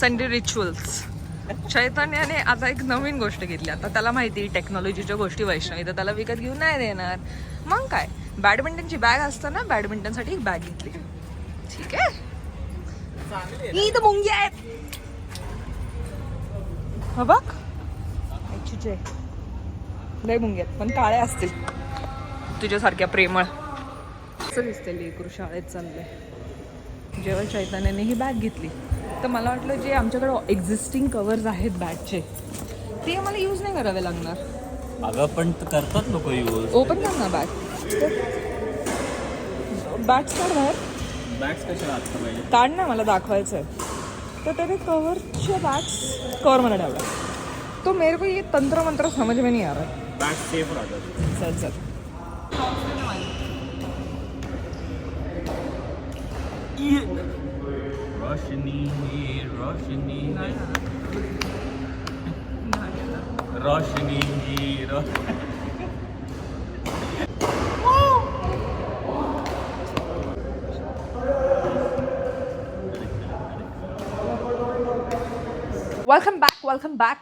Sunday rituals चैतन्याने आता एक नवीन गोष्ट घेतली. आता त्याला माहिती टेक्नॉलॉजीच्या गोष्टी वैष्णवी. तर त्याला विकत घेऊन नाही देणार. मग काय? बॅडमिंटनची बॅग असतं ना? बॅडमिंटनसाठी एक बॅग घेतली. ठीक आहे? ही तर मुंगी आहेत. हा बघ. ॲक्च्युचे लय मुंगी आहेत पण काळ्या असतील. तुझ्यासारख्या प्रेमळ. असं दिसते लेकरू शाळेत चाललंय. जेव्हा चैतन्याने ही बॅग घेतली. तर मला वाटलं जे आमच्याकडे एक्झिस्टिंग कवर्स आहेत बॅगचे ते आम्हाला यूज नाही करावे लागणार. अगं पण करतात लोक यूज ओपन कर ना बॅग बॅग्स काढ बाहेर. बॅग्स कशा काढ ना मला दाखवायचं आहे तर तेरे कवरचे बॅग्स कवर मला ठेवला तो मेरे को ये तंत्र मंत्र समझ में नहीं आ रहा बॅग सेफ राहतात. चल चल. Roshni Roshni Roshni row welcome back welcome back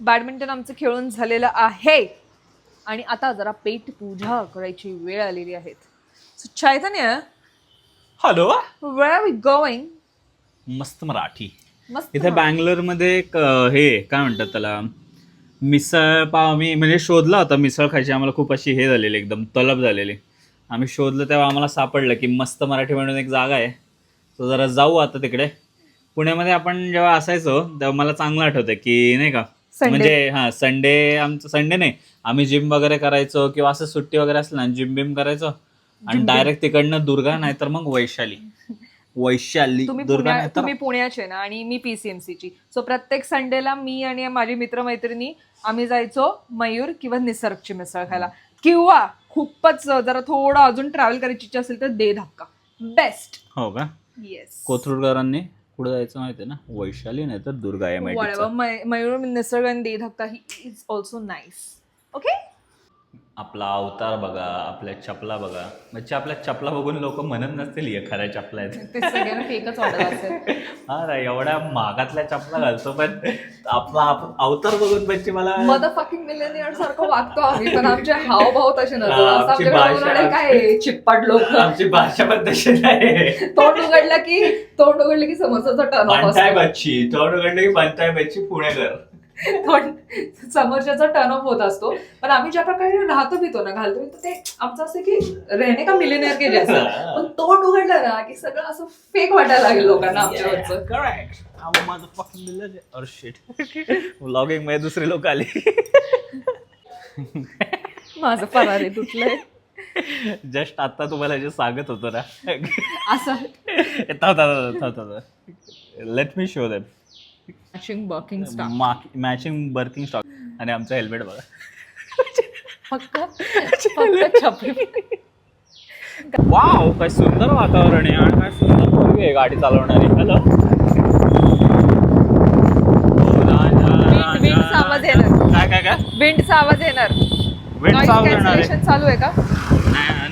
badminton आमचं खेळून झालेलं आहे. आणि आता जरा पेट पूजा करायची वेळ आलेली आहे. Chaitanya hello where are we going मस्त मराठी. मस्त इथे बँगलोरमध्ये एक अं, हे काय म्हणतात त्याला? मिसळ पाव मी म्हणजे शोधला होता मिसळ खायची. आम्हाला खूप अशी हे झालेली एकदम तलब झालेली. आम्ही शोधलं तेव्हा आम्हाला सापडलं की मस्त मराठी म्हणून एक जागा आहे. तो जरा जाऊ आता तिकडे. पुण्यामध्ये आपण जेव्हा असायचो तेव्हा मला चांगलं आठवतं की नाही का. म्हणजे हा संडे आमचं संडे नाही. आम्ही जिम वगैरे करायचो किंवा असं सुट्टी वगैरे असलं ना जिम बिम करायचो. आणि डायरेक्ट तिकडनं दुर्गा नाहीतर मग वैशाली. वैशाली तुम्ही पुण्या पुण्याचे ना आणि मी पीसीएमसी ची. सो प्रत्येक संडेला मी आणि माझी मित्रमैत्रिणी आम्ही जायचो मयूर किंवा निसर्गची मिसळ खायला. किंवा खूपच जरा थोडं अजून ट्रॅव्हल करायची इच्छा असेल तर दे धक्का. बेस्ट हो का? येस कोथरूडकरांनी पुढे जायचं माहितीये ना? वैशाली नाही तर दुर्गा मयूर निसर्ग आणि De Dhakka he is also nice okay आपला अवतार बघा आपल्या चपला बघा. म्हणजे आपल्या चपला बघून लोक म्हणत नसतील हे खऱ्या चपला आहेत. ते सगळ्यांना फेकच वाटत असेल. हा रे एवढ्या महागातल्या चपला घालतो पण आपला आप- अवतार बघून म्हणजे मला मद फकिंग मिलेनियर सारखं वागतो आम्ही पण आमचे हावभाव तसे नसतात. हा, असं आमची आमच्याकडे भाषा- काय चिप्पाट लोक? आमची भाषा पण तशी नाही. तोंड उघडलं की तोंड उघडलं की समोरचा टर्न ऑफ बनताय असतो. बच्ची तोंड उघडले की बनताय बच्ची पुणेकर. पण समोरच्याचा टर्न ऑफ होत असतो. पण आम्ही ज्या प्रकारे राहतो पितो ना घालतो पितो ते आमचं असं की रहने का मिलेनियर के जैसा पण तोंड उघडलं ना की सगळं असं फेक वाटायला लागेल लोकांना आमच्यावरचं करेक्ट ते. Shit. Vlogging मध्ये दुसरे लोक आले. माझं परारे तुटलंय. जस्ट आता तुम्हाला जे सांगत होतो ना. असं. Let me show them matching biking stuff matching biking stock आणि आमचं हेल्मेट बघा. फक्त फक्त छपरी. वाव काय सुंदर वातावरण आहे आणि काय सुंदर आहे गाडी चालवणारी. हॅलो विंडचा आवाज येणार. काय काय काय? विंडचा आवाज येणार. कॅन्सलेशन चालू आहे. का?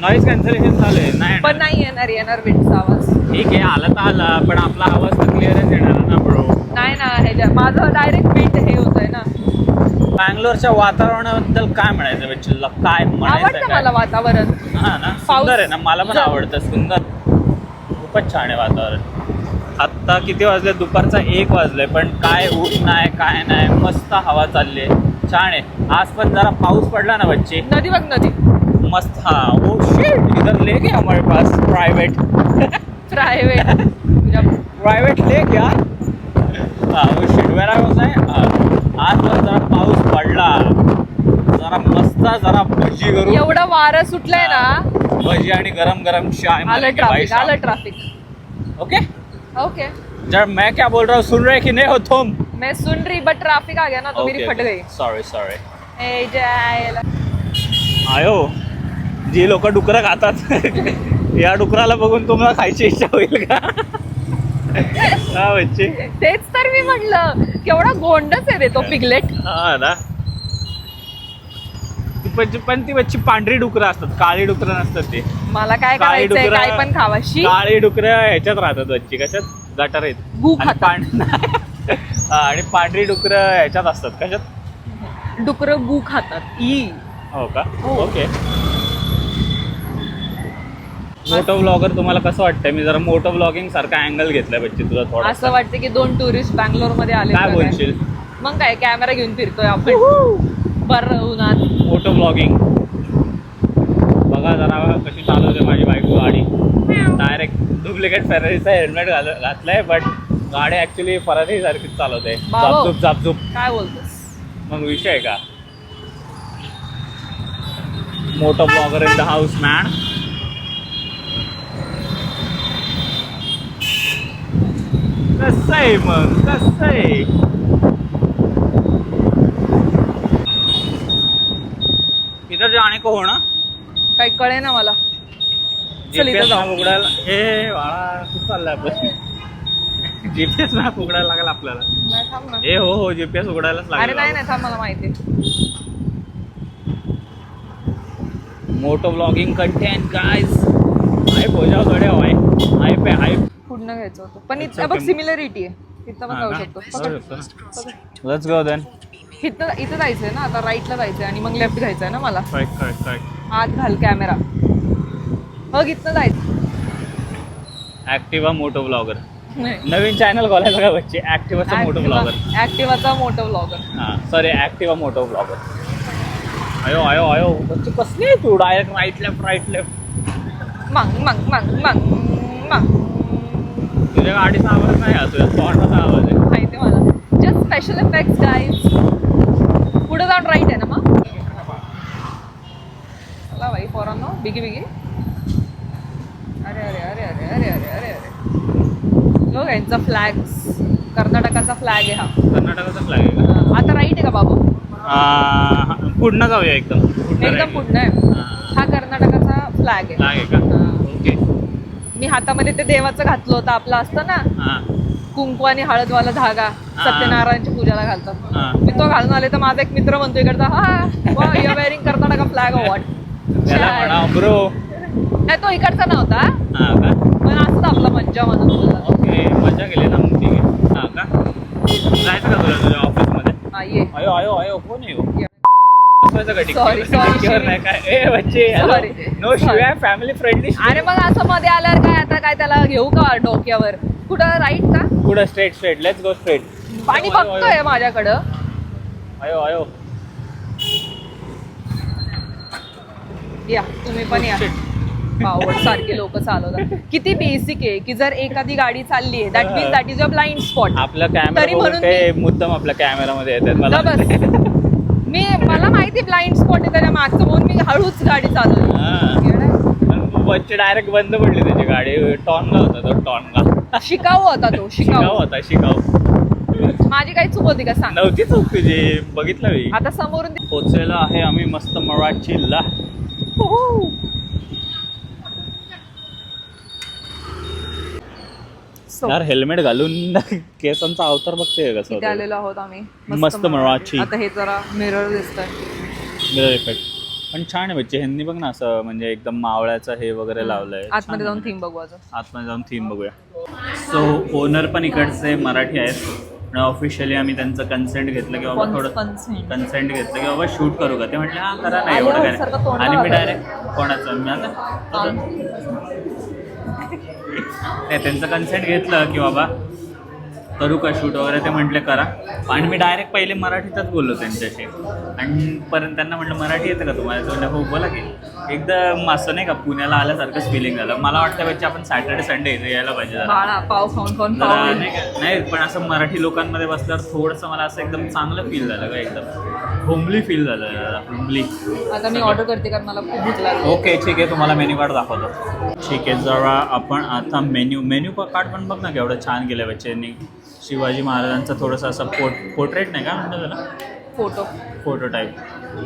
नॉईज कॅन्सलेशन चालू आहे. नाही पण नाही. येणार येणार विंडचा आवाज. ठीक आहे आला तर आला पण आपला आवाज तर क्लिअरच येणार ना नाही ना ह्याच्या माझं डायरेक्ट विंड हे होत आहे ना. बँगलोरच्या वातावरणाबद्दल काय म्हणायचं विचारलं काय म्हणायचं आवडतं काय? मला वातावरण. हा ना? पाऊस सुंदर आहे ना? मला पण आवडतं. सुंदर. खूपच छान आहे वातावरण. आत्ता किती वाजले? दुपारचा एक वाजले पण काय ऊन नाही काय नाही. मस्त हवा चालली आहे छान आहे. आज पण जरा पाऊस पडला ना बच्चे? नदी बघ नदी. मस्त. हा. ओ शिट इधर लेक है हमारे पास. प्राइवेट प्रायव्हेट तुझ्या प्राइवेट लेक या oh shit where I was आज जरा पाऊस पडला. जरा मस्त जरा भजी करू. एवढं वारं सुटलंय ना. भजी आणि गरम गरम चाय आलं मारेंगे भाई ट्रॅफिक साहब. आलं ट्रॅफिक ओके? ओके. जब मैं क्या बोल रहा हूँ? सुन रहे कि नहीं हो तुम? मैं सुन रही बट ट्रैफिक आ गया ना तो मेरी फट गई. सॉरी सॉरी ए जायला आयो. जी लोक डुकरं खातात. या डुकराला बघून तुम्हाला खायची इच्छा होईल का? हा बच्चे. तेच तर मी म्हटलं केवढा गोंडच आहे रे तो पिगलेट. हा ना. ती पण पण ती बच्ची पांढरी डुकरं असतात काळी डुकरं नसतात ते. मला काय काळी करायचंय डुकरं- काय पण खावाशी. काळी डुकरं ह्याच्यात राहतात बच्ची कशात? गटार आहेत. गू आणि पांढ हा, आणि पांढरी डुकरं ह्याच्यात असतात कशात? डुकरं गू खातात. ई हो का? हो. ओके. मोठं ब्लॉगर तुम्हाला कसं वाटतंय? मी जरा मोठं ब्लॉगिंग सारखा अँगल घेतलाय बच्ची तुझा थोडा असं वाटतं की दोन टुरिस्ट बँगलोरमध्ये आले काय बोलशील? मग काय कॅमेरा घेऊन फिरतोय आपण. बरं उन्हात. मोठं ब्लॉगिंग बघा जरा कशी चालवते माझी बायको गाडी. डायरेक्ट डुप्लिकेट फेरारीचा हेल्मेट घाल घातलाय बट गाडी ऍक्च्युली फरारी सारखीच चालवते. जापजूप जापजूप. काय बोलतोस? मग विषय आहे का? मोठं blogger in the house man कसं आहे मग कसं आहे इधर जाणे को हो ना? काही कळे ना मला. चल इथं जाऊ. मॅप उघडायला ए बाळा खूप चाललंय आपण जीपीएस मॅप उघडायला लागेल आपल्याला. नाही, थांब ना. ए हो हो जीपीएस उघडायलाच अरे लागेल नाही नाही थांब मला माहिती motto blogging content guys hype हो जाओ थोडे हाय हाईप आहे हाईप पुढनं घ्यायचं होतं. पण इथं बघ. सिमिलरिटी आहे. इथं पण जाऊ शकतो. लेट्स गो देन इथं इथं जायचंय ना? आता राईटला जायचंय आणि मग लेफ्ट घ्यायचंय ना मला? करेक्ट करेक्ट करेक्ट आत घाल कॅमेरा बघ इथं जायचं. ऍक्टिवा मोटो ब्लॉगर नाही. नवीन चॅनल खोलायचं का बच्चे? ऍक्टिवाचा मोटो ब्लॉगर ऍक्टिवाचा मोठा ब्लॉगर हां सॉरी ऍक्टिवा मोटो ब्लॉगर अयो अयो अयो बच्चे कसली आहे तू? Direct right left right left मंग मंग मंग मंग मंग. तुझ्या गाडीचा आवाज नाही हा तुझ्या तोंडाचा आवाज आहे. माहिती मला. जस्ट स्पेशल इफेक्ट्स गाईज पुढे जाऊन राईट आहे ना मग? चला बाई पोरांनो बिगी बिगी. अरे अरे अरे अरे अरे अरे अरे अरे. बघ यांचा फ्लॅग कर्नाटकाचा फ्लॅग आहे हा. कर्नाटकाचा फ्लॅग आहे का? आता राईट आहे का बाबू? आ, पुढनं जाऊया एकदम. पुढनं एकदम right. पुढनं आहे. हां. कर्नाटकाचा फ्लॅग आहे का? हा. मी हातामध्ये ते देवाचं घातलं होतं आपलं असतं ना? हां. कुंकू आणि हळदवाला धागा सत्यनारायणच्या पूजाला घालतात. हां. मी तो घालून आले तर माझा एक मित्र म्हणतो इकडचा हा you wearing Karnataka flag what नाही तो इकडचा नव्हता. हां का? पण असं आपला मज्जा म्हणून. ओके मजा केली ना मग ठीक आहे. हां का? जायचं का तुला तुझ्या ऑफिसमध्ये हा, ये. अयो अयो अयो कोण आहे नो. शिवाय फॅमिली फ्रेंडली अरे मग असं मध्ये आल्यावर काय आता काय त्याला घेऊ का डोक्यावर? कुठं राईट का? पुढं straight straight let's go straight पाणी बघतोय माझ्याकडं. अयो अयो. या तुम्ही पण या. पावड सारखी लोक चालवतात. किती बेसिक आहे की जर एखादी गाडी चालली आहे that mean that is a blind spot आपला तरी कॅमेरा म्हणून ते मुद्दाम आपल्या कॅमेरामध्ये येतात मला. मी मला माहिती ब्लाइंड स्पॉट आहे त्याच्या मागचं म्हणून मी हळूच गाडी चालवली. हां. डायरेक्ट बंद पडली त्याची गाडी. टॉनला होता तो टॉनला. शिकाऊ होता तो शिकाव शिकाऊ होता शिकाव माझी काही चूक होती का सांग? नव्हती चूक तुझी. बघितलं मी. आता समोरून पोचलेलो आहे आम्ही मस्त मराठीला. यार हेल्मेट घालून केसांचा अवतार बघते कसं आलेलो आहोत आम्ही. मस्त मराठी. आता हे जरा मिरर दिसतंय. मिरर इफेक्ट पण छान आहे बच्चे ह्यांनी बघ ना असं म्हणजे एकदम मावळ्याचं हे वगैरे लावलंय. आतमध्ये जाऊन. थीम बघू अजून. आतमध्ये जाऊन थीम बघूया. सो ओनर पण इकडचे मराठी आहेत. ऑफिशियली आम्ही त्यांचं कन्सेंट घेतलं की बाबा थोडं. कन्सेंट घेतलं की बाबा शूट करू का? ते म्हटले हा करा नाही एवढं काय आणि मी. डायरेक्ट कोणाचं? मी आता? ते त्यांचं कन्सेंट घेतलं की बाबा करू का शूट वगैरे ते म्हटले करा. आणि मी डायरेक्ट पहिले मराठीतच बोललो त्यांच्याशी. आणि परत त्यांना म्हटलं मराठी येतं का तुम्हाला? तो हो बोला की. एकदम असं नाही का पुण्याला आल्यासारखंच फिलिंग झालं. मला वाटतं पाहिजे आपण सॅटर्डे संडे इथे यायला पाहिजे जरा. बाळा पाव खाऊन खाऊन जरा पाव नाही का- नाही पण असं मराठी लोकांमध्ये बसल्यावर थोडंसं मला असं एकदम चांगलं फील झालं का एकदम. होमली फील झालं होमली आता मी ऑर्डर करते कारण मला खूप भूक लागली. ओके ठीक आहे तुम्हाला मेन्यू कार्ड दाखवतो. ठीक आहे जरा आपण आता मेन्यू मेन्यू कार्ड पण बघ ना केवढं छान केलं बच्चेंनी. शिवाजी महाराजांचं थोडंसं असं पोट पोर्ट्रेट नाही का म्हणतात त्याला? फोटो फोटो टाईप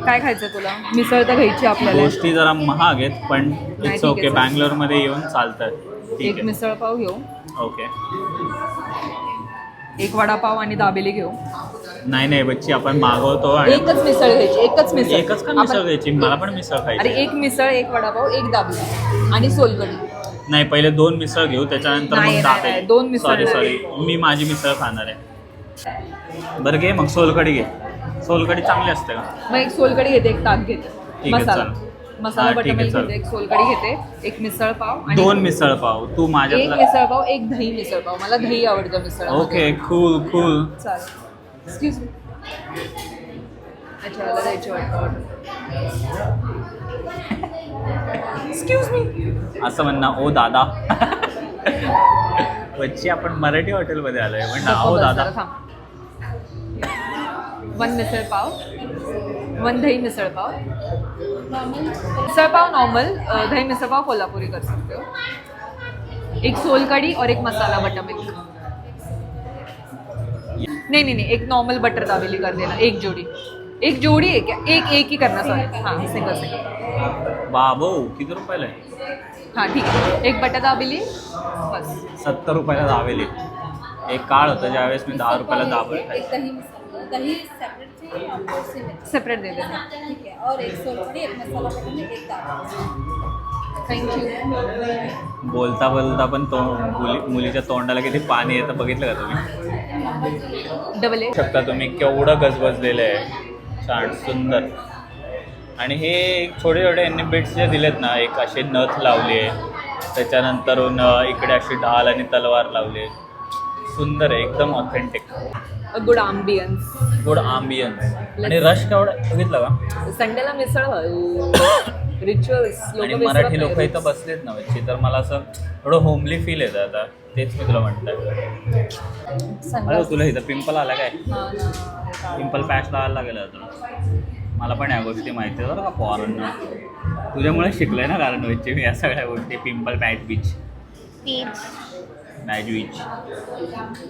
काय खायचं तुला? मिसळ तर घ्यायची आपल्याला. गोष्टी जरा महाग आहेत पण नाही, इट्स ठीक ओके आहे, चालेल. बँगलोरमध्ये येऊन चालतात. ठीक एक आहे. मिसळ पाव घेऊ. ओके एक वडापाव आणि दाबेली घेऊ. नाही नाही बच्ची आपण मागवतो आणि एकच मिसळ घ्यायची एकच मिसळ. एकच का मिसळ आपण- घ्यायची? मला पण मिसळ अरे खायची एक मिसळ एक वडापाव एक दाबेली आणि सोलकढी. नाही पहिले दोन मिसळ घेऊ त्याच्यानंतर नाही, मग नाही, दाबेली. नाही, दोन मिसळ सॉरी नाही. सॉरी मी माझी मिसळ खाणार आहे. बरं घे मग सोलकडी घे. सोलकडी चांगली असते का? मग एक सोलकडी घेते एक ताक घेते. ठीक आहे, मसाला. मसाला हा, ठीक आहे, बटरमिल्क चल. घेते एक सोलकडी घेते एक मिसळ पाव आणि दोन मिसळ पाव. तू एक माझ्यातला मिसळ पाव एक दही मिसळ पाव. मला दही आवडतं मिसळ ओके कूल कूल चालेल. एक्सक्यूज मी अच्छा मला द्यायची वाटतं एक्सक्यूज मी असं म्हणणं ओ दादा. वच्ची आपण मराठी हॉटेलमध्ये आलोय. म्हणणं ओ दादा. वन मिसळ पाव. वन दही मिसळ पाव. मिसळ पाव नॉर्मल दही मिसळ पाव कोल्हापुरी कर सकते हो. एक सोलकड़ी और एक मसाला बटर मिल्क नहीं नहीं नहीं एक नॉर्मल बटर दाबेली कर देना एक जोड़ी. एक जोड़ी है क्या एक एक ही करना सॉरी हाँ सिंगल सिंगल बाबो किती रुपयाला आहे? हाँ ठीक है एक बटर दाबेली बस. सत्तर रुपयाला दावेली एक काळ होतं ज्यावेळेस मी दहा रुपयाला दाबेल एक दही सेपरेट चाहिए आपको सिर्फ सेपरेट दे देना। ठीक है और एक सोलकड़ी एक मसाला एक दाल थैंक यू बोलता बोलता पण तो मुली मुलीच्या तोंडाला किती पाणी येतं बघितलं का तुम्ही? डबल शकता तुम्ही केवढं गजबजलेलं आहे. छान सुंदर. आणि हे छोटे छोटे यांनी बिट्स जे दिलेत ना एक असे नथ लावली आहे. त्याच्यानंतरून अं, इकडे अशी ढाल आणि तलवार लावली आहे. सुंदर आहे एकदम authentic good ambience good ambience आणि रश केवढा बघितलं का? संडेला मिसळ रिच्युअल्स आणि मराठी लोक इथं बसलेत ना वरची तर मला असं थोडं होमली फील येतं आता. तेच मी तुला म्हणतोय. अरे तुला इथं पिंपल आला काय? पिंपल पॅच लावायला लागेल आता. मला पण या गोष्टी माहिती आहेत बरं का फॉरन तुझ्यामुळे शिकलोय ना कारण वच्चे मी या सगळ्या गोष्टी पिंपल पॅच बीच मॅच बीच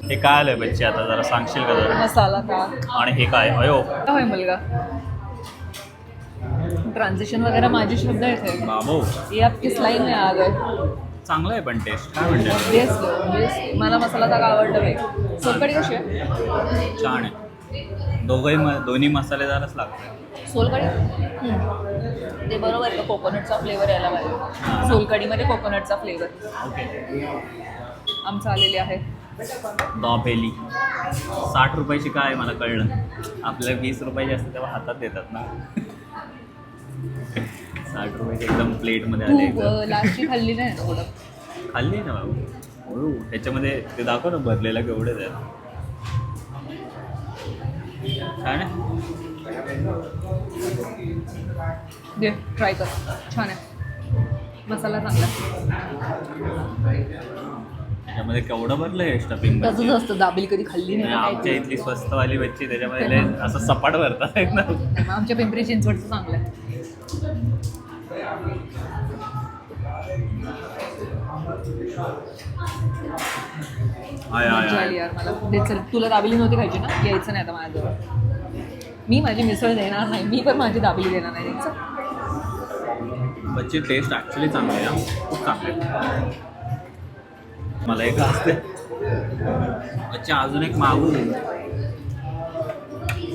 हे काय आलंय बच्चे? आता जरा सांगशील का जरा? मसाला का? आणि हे काय? अयो. होय मुलगा. ट्रान्झिशन वगैरे माझी शब्द येते बाबो. ये आप किस लाईन में आ गए चांगलं आहे पण टेस्ट काय म्हणते? लो बेस मला मसाला ताक आवडतं बाई. सोलकडी कशी आहे? छान आहे. दोघंही म दोन्ही मसालेदारच लागतात. सोलकडी. ते बरोबर आहे कोकोनटचा फ्लेवर यायला पाहिजे. सोलकडीमध्ये कोकोनटचा फ्लेवर ओके आमचं आलेले आहे. दॉबेली. साठ रुपयाची काय मला कळलं. आपल्या वीस रुपयाची असते तेव्हा हातात देतात ना. साठ रुपयाची एकदम प्लेटमध्ये आले लास्टची खाल्ली नाही ना खाल्ली ना बाबू. हो त्याच्यामध्ये ते दाखव ना भरलेला केवढे आहे. छान आहे. दे ट्राय कर. छान आहे. मसाला चांगला त्याच्यामध्ये केवढं भरलं आहे स्टफिंग तसंच असतं दाबेली कधी खाल्ली नाही ना आमच्या इथली स्वस्तवाली बच्ची त्याच्यामध्ये लय असं सपाट भरतात मग आमच्या पिंपरी चिंचवडचं चांगलं आहे. मजा आली हाय. यार मला. चल तुला दाबेली नव्हती खायची ना? यायचं नाही आता माझ्याजवळ. मी माझी मिसळ देणार नाही मी पण माझी दाबेली देणार नाही चल. बच्ची टेस्ट ॲक्च्युली चांगली आहे. खूप चांगली मला एक असते बच्ची अजून एक मागू.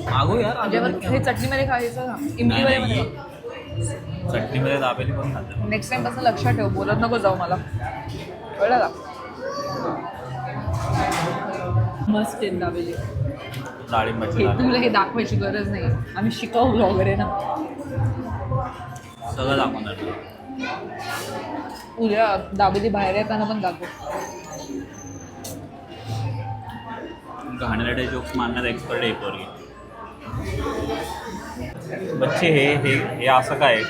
मागू यार हे चटणीमध्ये खायचं इमलीमध्ये चटणीमध्ये दाबेली पण खातात नेक्स्ट टाइमपासून लक्षात ठेव बोलत नको जाऊ मला. कळलं का? मस्त आहे दाबेली. डाळिंबाची तुला हे दाखवायची गरज नाही. आम्ही ब्लॉगर आहे ना. सगळं दाखवणार. उद्या दाबेली बाहेर येताना पण दाखव. घाणेरडे जोक्स मारण्यात एक्सपर्ट आहे पोरगी. बच्चे हे हे हे असं काय?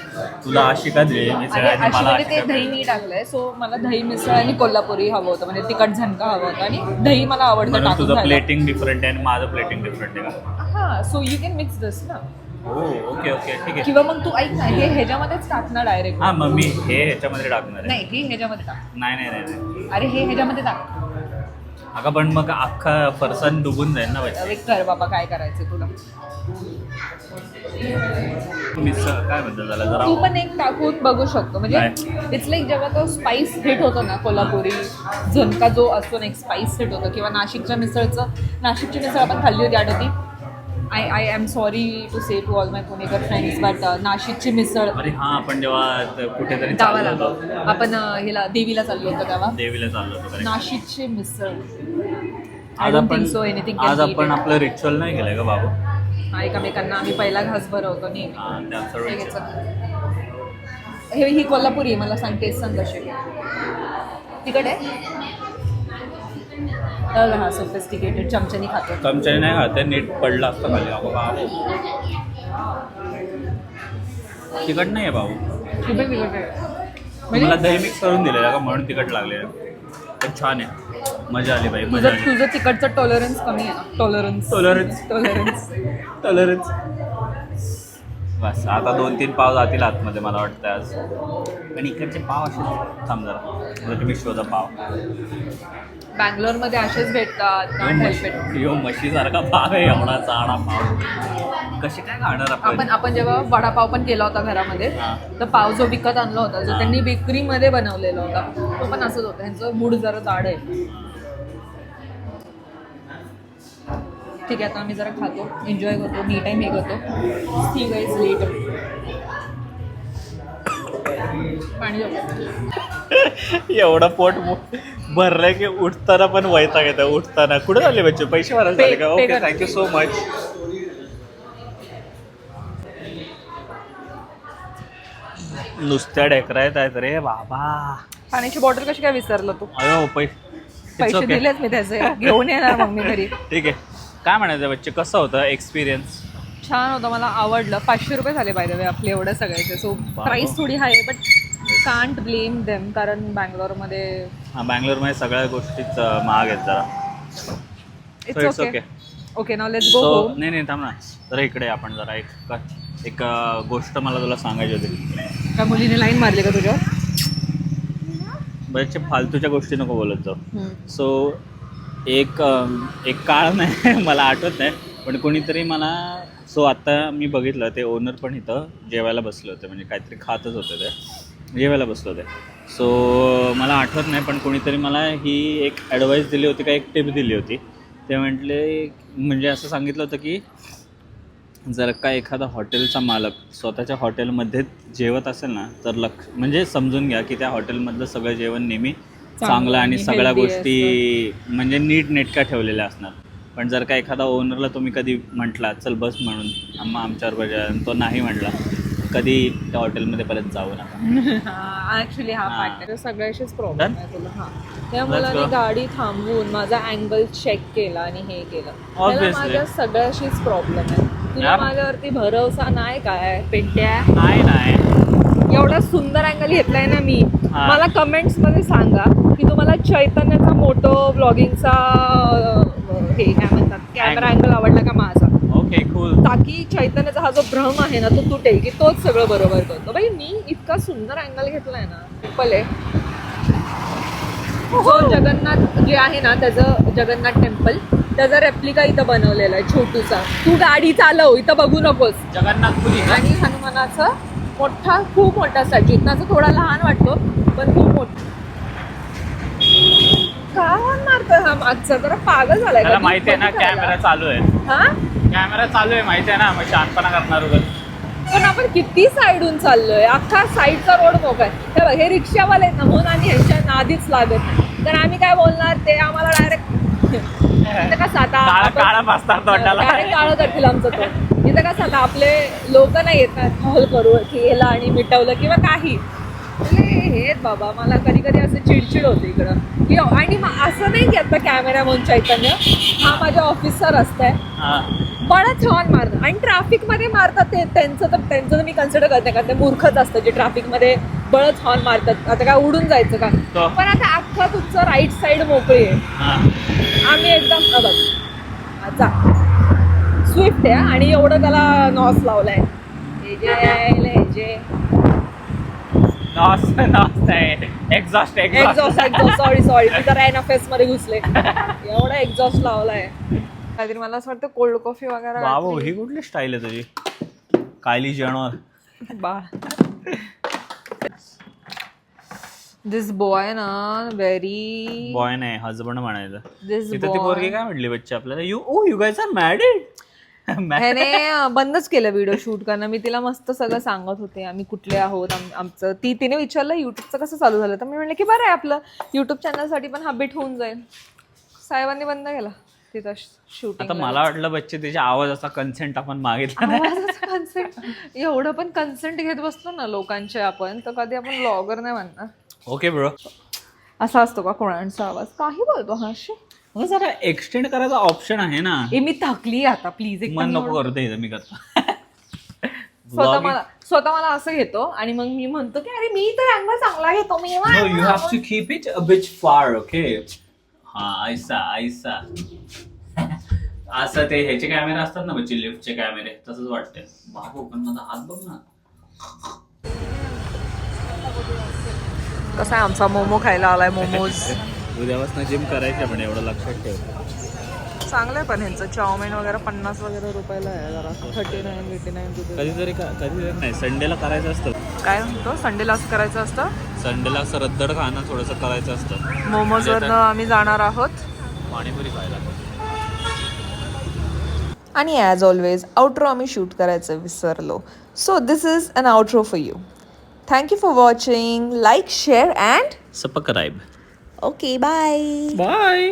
तुला अशी का दिली मला म्हणजे ते दही मी टाकलंय. सो मला दही मिसळ आणि कोल्हापुरी हवं होतं. म्हणजे तिखट झणका हवं होतं. आणि दही मला आवडतं तुझं. प्लेटिंग डिफरंट आहे आणि माझं प्लेटिंग डिफरंट आहे. का हा so you can mix this ना. हो ओके ओके ठीक आहे. किंवा मग तू ऐक ना हे ह्याच्यामध्येच टाक ना डायरेक्ट हा मग मी हे ह्याच्यामध्ये टाकणार आहे. नाही हे ह्याच्यामध्ये टाक. नाही नाही नाही नाही. अरे हे ह्याच्यामध्ये टाक. अगं पण मग अख्खा फरसाण डुबून जाईल ना बच्चे अरे कर बाबा काय करायचं तुला. मिसळ काय म्हणतात त्याला? जरा तू पण एक टाकून बघू शकतो. म्हणजे. इट्स लाईक जेव्हा तो स्पाइस हिट होतो ना कोल्हापुरी झणका जो असतो ना एक स्पाइस हिट होतो. किंवा नाशिकच्या मिसळचं नाशिकची मिसळ आपण खाल्ली होती आठवती. I I am sorry to say to all my Punekar friends but नाशिकची मिसळ अरे हा आपण जेव्हा कुठेतरी गावाला. आपण ह्याला देवीला चाललो होतो तेव्हा. देवीला चाललो होतो. नाशिकची मिसळ. आज आपण सो एनिथिंग आज आपण आपलं रिच्युअल नाही केलंय का बाबू? एकमेकांना आम्ही पहिला घास भरवतो नेहमी हा हे कोल्हापुरी आहे, मला सांग टेस्ट सांग कशी तिकट आहे तर हा सोफिस्टिकेटेड चमच्यानी खातो. चमच्याने नाही खाते नीट पडलं असतं खाली. अगो बाबू. तिखट नाही आहे बाबू खूप तिकट आहे मला म्हणजे दही मिक्स करून दिलेलं का म्हणून तिखट लागलेलं ते छान आहे. मजा आली बाई मजा तुझं आली. तुझं तिकडचं टॉलरन्स कमी आहे टॉलरन्स Tolerance. टॉलरन्स टॉलरन्स बस आता दोन तीन पाव जातील आतमध्ये मला वाटतं आज. पण इकडचे पाव असे म्हणजे तुम्ही शोधा पाव. बँगलोरमध्ये असेच भेटतात यो. यो म्हशीसारखा पाव आहे एवढा पाव. कसे काय खाणार आपण? आपण आपण जेव्हा वडापाव पण केला होता घरामध्ये हा. तर पाव जो विकत आणला होता जो हा. त्यांनी बेकरीमध्ये बनवलेला होता तो पण असंच होता. ह्यांचं मूड जरा जाड आहे. ठीक आहे आता आम्ही जरा खातो एन्जॉय करतो मी टाईम हे करतो. सी गाईज लेट पाणी जाऊ. एवढं पोट भरलंय की उठताना पण वैताग येतं उठताना. कुठे झाले बच्चे? पैसे भरायला झाले का? ओके. थँक्यू सो मच नुसत्या ढेकरा येत आहेत रे बाबा. पाण्याची बॉटल कशी काय विसरलं तू? अयो पैसे पैसे दिलेच मी त्याचे. घेऊन येणार मग मी घरी. ठीक आहे. काय म्हणायचं बच्चे? कसं होतं एक्सपिरियन्स छान होतं मला आवडलं. पाचशे रुपये झाले पाहिजे आपले एवढ्या सगळ्याचे. सो प्राईस थोडी आहे बट कांट ब्लेम देम कारण बँगलोरमध्ये हा बँगलोरमध्ये सगळ्या गोष्टीच महाग आहेत जरा. It's okay. Okay now let's go नाही नाही थांब ना. जरा इकडे आपण जरा एक एक गोष्ट मला तुला सांगायची होती. त्या मुलीने लाईन मारली का तुझ्यावर? बरेचसे फालतूच्या गोष्टी नको बोलत जाऊ. सो एक एक काळ नाही मला आठवत नाही पण कोणीतरी मला सो आत्ता मी बघितलं ते ओनर पण इथं जेवायला बसले होते म्हणजे काहीतरी खातच होते ते. जेवायला बसले होते. सो मला आठवत नाही पण कोणीतरी मला ही एक ॲडवाईस दिली होती का एक टिप दिली होती. ते म्हटले म्हणजे असं सांगितलं होतं की जर का एखादा हॉटेलचा मालक स्वतःच्या हॉटेलमध्ये जेवत असेल ना तर लक्ष म्हणजे समजून घ्या की त्या हॉटेलमधलं सगळं जेवण नेहमी चांगलं आणि सगळ्या गोष्टी म्हणजे नीट नेटक्या ठेवलेल्या असणार. पण जर का एखादा ओनरला तुम्ही कधी म्हटला चल बस म्हणून आम्हा आमच्याबरोबर तो नाही म्हटला कधी त्या हॉटेलमध्ये परत जाऊ नका. ऍक्च्युली हा हा. फॅक्ट आहे. सगळ्याशीच प्रॉब्लेम Done? आहे तुला. हा. त्या Let's मुलाने go. गाडी थांबवून माझा अँगल चेक केला आणि हे केलं. त्याला Obviously. माझ्या सगळ्याशीच प्रॉब्लेम आहे. तुला. माझ्यावरती भरोसा नाही काय? पेंट्या? नाही नाही. एवढा सुंदर अँगल घेतलाय ना मी. हा. मला कमेंट्समध्ये सांगा की तुम्हाला चैतन्याचा मोठो ब्लॉगिंगचा हे काय म्हणतात? कॅमेरा अँगल आवडला का माझा? ओके कूल ताकी चैतन्याचा हा जो भ्रम आहे ना तो तुटेल की तोच सगळं बरोबर करतो. बाई मी इतका सुंदर अँगल घेतलाय ना आहे जो जगन्नाथ जे आहे ना त्याचं जगन्नाथ टेम्पल त्याचा रेप्लिका इथं बनवलेला आहे छोटूसा. तू गाडी चालव इथं बघू नकोस. जगन्नाथपुरी आणि हनुमानाचा मोठा खूप मोठा स्टॅच्यू इथनाचा थोडा लहान वाटतो पण खूप मोठा. का horn मारतोय हा मागचा? जरा पागल झालाय का? त्याला माहिती आहे ना. कॅमेरा चालू आहे. हा? कॅमेरा चालू आहे माहिती आहे ना मग शांतपणा करणार उगाच. पण आपण किती साईडून चाललोय? अख्खा साईडचा रोड मोकळा आहे. हे बघ हे रिक्षावाले आहेत ना म्हणून आम्ही ह्यांच्या नादीच लागत नाही. तर आम्ही काय बोलणार? ते आम्हाला डायरेक्ट इथं कसं आता काळा बसतात तोंडाला. डायरेक्ट काळं करतील आमचं तो इथं कसं आता आपले लोक नाही येत ना कॉल करू केलं आणि मिटवलं किंवा काही. म्हणजे हे बाबा मला कधी कधी असं चिडचिड होते इकडं. की आणि असं नाही की आता कॅमेरा म्हणून चैतन्य हा माझ्या ऑफिसचा रस्ता आहे हा. बळच हॉर्न मारतात. आणि ट्रॅफिकमध्ये मारतात ते त्यांचं तर त्यांचं तर मी कन्सिडर करते का ते मूर्खच असतं जे ट्रॅफिकमध्ये बळच हॉर्न मारतात. आता काय उडून जायचं का. पण आता अख्खा तुमचं राईट साईड मोकळी आहे. आम्ही एकदम बघ. जा स्विफ्ट आहे आणि एवढं त्याला नॉस लावलाय. जे हे जे. नॉस आहे exhaust exhaust exhaust sorry sorry मी तर एन फेस मध्ये घुसले. एवढा एक्झॉस्ट लावलाय. काहीतरी मला असं वाटतं कोल्ड कॉफी वगैरे बाबू घातली. ही कुठली स्टाईल आहे तुझी? कायली जेवणावर बा. दिस बॉय ना व्हेरी बॉय नाही हजबंड म्हणायचं. दिस पोरगी काय म्हटली बच्चे आपल्याला? You oh you guys are married ह्याने बंदच केलं व्हिडिओ शूट करणं. मी तिला मस्त सगळं सांगत होते. आम्ही कुठले आहोत? आम- आमचं ती तिने विचारलं युट्यूबचं कसं चालू झालं? तर मी म्हणलं की बरं आहे आपलं. युट्यूब चॅनलसाठी पण हाबिट होऊन जाईल. साहेबांनी बंद केला तिथं शूटिंग आता मला वाटलं बच्चे तिच्या आवाजाचा कन्सेंट आपण मागितला नाही. कन्सेंट एवढं पण कन्सेंट घेत बसलो ना लोकांचे आपण तर कधी आपण ब्लॉगर नाही म्हणणार. ओके ब्रो असा असतो का कोणाचा आवाज? काही बोलतो हा शी. मग जरा एक्सटेंड करायचा ऑप्शन आहे ना. ए मी थकली आता प्लीज एक मन नको करते मी करतो. स्वतः मला स्वतः मला असं घेतो आणि मग मी म्हणतो की अरे मी तर अँगल चांगला घेतो मी you have to keep it a bit far, okay? हा ऐसा ऐसा. असं ते ह्याचे कॅमेरे असतात ना बच्चे लिफ्टचे कॅमेरे तसंच वाटतंय. बाबू पण माझा हात बघ ना. कसा आमचा मोमो खायला आलाय मोमोज? उद्यापासून जिम करायचं पण एवढं लक्षात ठेव. चांगलं आहे पण ह्यांचं. चाऊमिन वगैरे पन्नास वगैरे रुपयाला आहे जरा. थर्टी नाईन एटी नाईन कधीतरी कधीतरी नाही संडेला करायचं असतं. काय म्हणतो? संडेला असं करायचं असतं? संडेला असं रद्दड खाणं थोडंसं करायचं असतं. मोमोजवरनं आम्ही जाणार आहोत. पाणीपुरी खायला. आणि ॲज ऑलवेज आउट्रो आम्ही शूट करायचं विसरलो. So this is an outro for you thank you for watching like share and subscribe okay bye bye